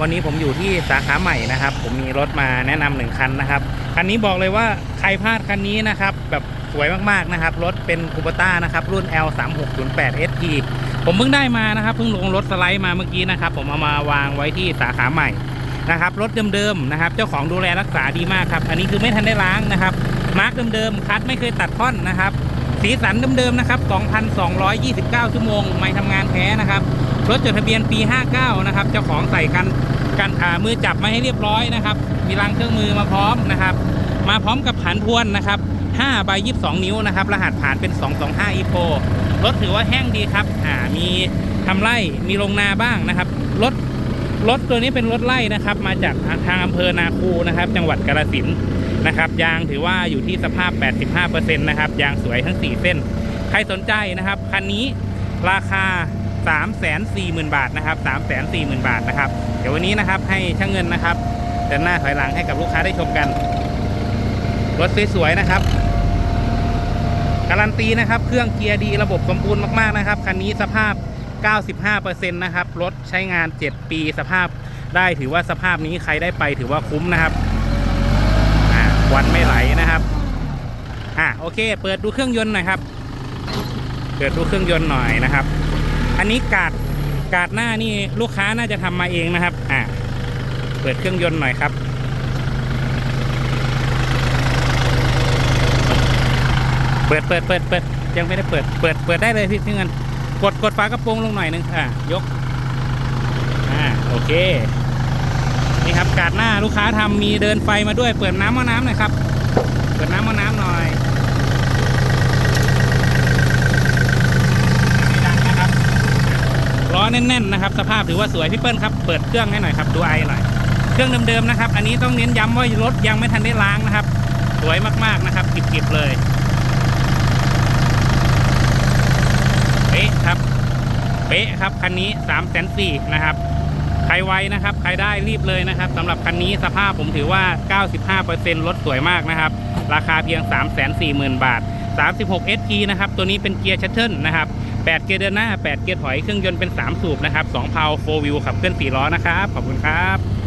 วันนี้ผมอยู่ที่สาขาใหม่นะครับ ผมมีรถมาแนะนำหนึ่งคันนะครับคันนี้บอกเลยว่าใครพลาดคันนี้นะครับ แบบสวยมากๆนะครับ รถเป็นคูปต้านะครับ รุ่น L 3 6 0 8 ST ผมเพิ่งได้มานะครับเพิ่งลงรถสไลด์มาเมื่อกี้นะครับ ผมเอามาวางไว้ที่สาขาใหม่นะครับรถเดิมๆนะครับ เจ้าของดูแลรักษาดีมากครับ อันนี้คือไม่ทันได้ล้างนะครับ มาร์กเดิมๆคัดไม่เคยตัดท่อนนะครับ สีสันเดิมๆนะครับ 2,229 ชั่วโมง ไม่ทำงานแท้นะครับ รถจดทะเบียนปี 59 นะครับ เจ้าของใส่กันกันอ่ามือจับมาให้เรียบร้อยนะครับ มีรังเครื่องมือมาพร้อมนะครับ มาพร้อมกับผันพวนนะครับ5ใบ22 นิ้วนะครับ รหัสผ่านเป็น 225 e p o รถถือว่าแห้งดีครับ อ่า มีทำไร่ มีลงนาบ้างนะครับ รถ รถตัวนี้เป็นรถไล่นะครับ มาจากทางอำเภอนาคูนะครับ จังหวัดกาฬสินธุ์ นะครับ ยางถือว่าอยู่ที่สภาพ 85%นะครับ ยางสวยทั้ง 4 เส้น ใครสนใจนะครับ คันนี้ราคา 340,000 บาทนะครับ 340,000 บาทนะครับ เดี๋ยววันนี้นะครับให้ช่างเงินนะครับเดินหน้าถอยหลังให้กับลูกค้าได้ชมกัน รถสวยๆนะครับ การันตีนะครับ เครื่องเกียร์ดีระบบสมบูรณ์มากๆนะครับ คันนี้สภาพ 95%นะครับ รถใช้งาน 7 ปีสภาพได้ถือว่าสภาพนี้ใครได้ไปถือว่าคุ้มนะครับ วันไม่ไหลนะครับอะโอเค เปิดดูเครื่องยนต์หน่อยครับ เปิดดูเครื่องยนต์หน่อยนะครับ อันนี้กาดกาดหน้านี่ลูกค้าน่าจะทำมาเองนะครับอ่าเปิดเครื่องยนต์หน่อยครับเปิดเปิดเปิดเปิดยังไม่ได้เปิดเปิดเปิดได้เลยพี่พี่เงินกดกดฝากระโปรงลงหน่อยนึงอะยกอ่าโอเค นี่ครับกาดหน้าลูกค้าทำมีเดินไฟมาด้วย เปิดน้ำมะน้ำหน่อยครับ เปิดน้ำมะน้ำหน่อยล้อแน่นๆนะครับ สภาพถือว่าสวยพี่เปิ้ลครับ เปิดเครื่องให้หน่อยครับดูไอหน่อย เครื่องเดิมๆนะครับ อันนี้ต้องเน้นย้ำว่ารถยังไม่ทันได้ล้างนะครับ สวยมากๆนะครับกิบๆเลยเป๊ะครับ เป๊ะครับคันนี้3ามแสนสี่นะครับ ครไวนะครับ ใครได้รีบเลยนะครับสำหรับคันนี้สภาพผมถือว่า 95%รถสวยมากนะครับ ราคาเพียง 3 4 0 0 0 0 บาท 36 SP นะครับ ตัวนี้เป็นเกียร์ชัตเทิลนะครับ 8 เกียร์เดินหน้า 8 เกียร์ถอย เครื่องยนต์เป็น 3 สูบนะครับ 2 เพา4วิวขับเคลื่อน4ล้อนะครับ ขอบคุณครับ